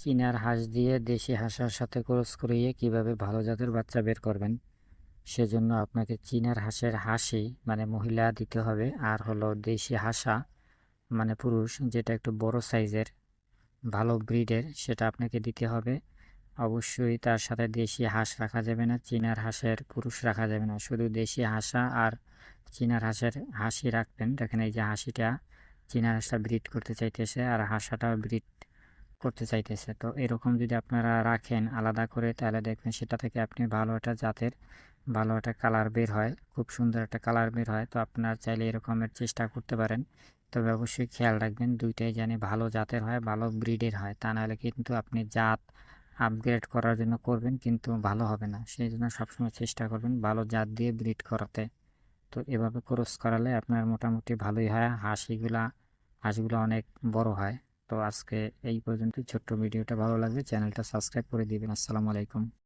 চীনার হাঁস দিয়ে দেশি হাঁসের সাথে ক্রস করিয়ে কীভাবে ভালো জাতের বাচ্চা বের করবেন? সেজন্য আপনাকে চীনার হাঁসের হাসি মানে মহিলা দিতে হবে। আর হলো দেশি হাঁসা মানে পুরুষ, যেটা একটু বড় সাইজের, ভালো ব্রিডের, সেটা আপনাকে দিতে হবে। অবশ্যই তার সাথে দেশি হাঁস রাখা যাবে না, চীনার হাঁসের পুরুষ রাখা যাবে না। শুধু দেশি হাঁসা আর চীনার হাঁসের হাসি রাখবেন। দেখেন এই যে হাসিটা, চীনার হাঁসটা ব্রিড করতে চাইতেছে, আর হাঁসাটাও ব্রিড করতে চাইতেছে। তো এরকম যদি আপনারা রাখেন আলাদা করে, তাহলে দেখবেন সেটা থেকে আপনি ভালো একটা জাতের, ভালো একটা কালার বের হয়, খুব সুন্দর একটা কালার বের হয়। তো আপনার চাইলে এরকমের চেষ্টা করতে পারেন। তবে অবশ্যই খেয়াল রাখবেন দুইটাই জানি ভালো জাতের হয়, ভালো ব্রিডের হয়। তা নাহলে কিন্তু আপনি জাত আপগ্রেড করার জন্য করবেন, কিন্তু ভালো হবে না। সেই জন্য সবসময় চেষ্টা করবেন ভালো জাত দিয়ে ব্রিড করাতে। তো এভাবে ক্রস করালে আপনার মোটামুটি ভালোই হয়। হাঁসিগুলা, হাঁসগুলো অনেক বড় হয়। তো আজকে এই পর্যন্ত ছোট্ট ভিডিওটা ভালো লাগবে চ্যানেলটা সাবস্ক্রাইব করে দিবেন। আসসালামু আলাইকুম।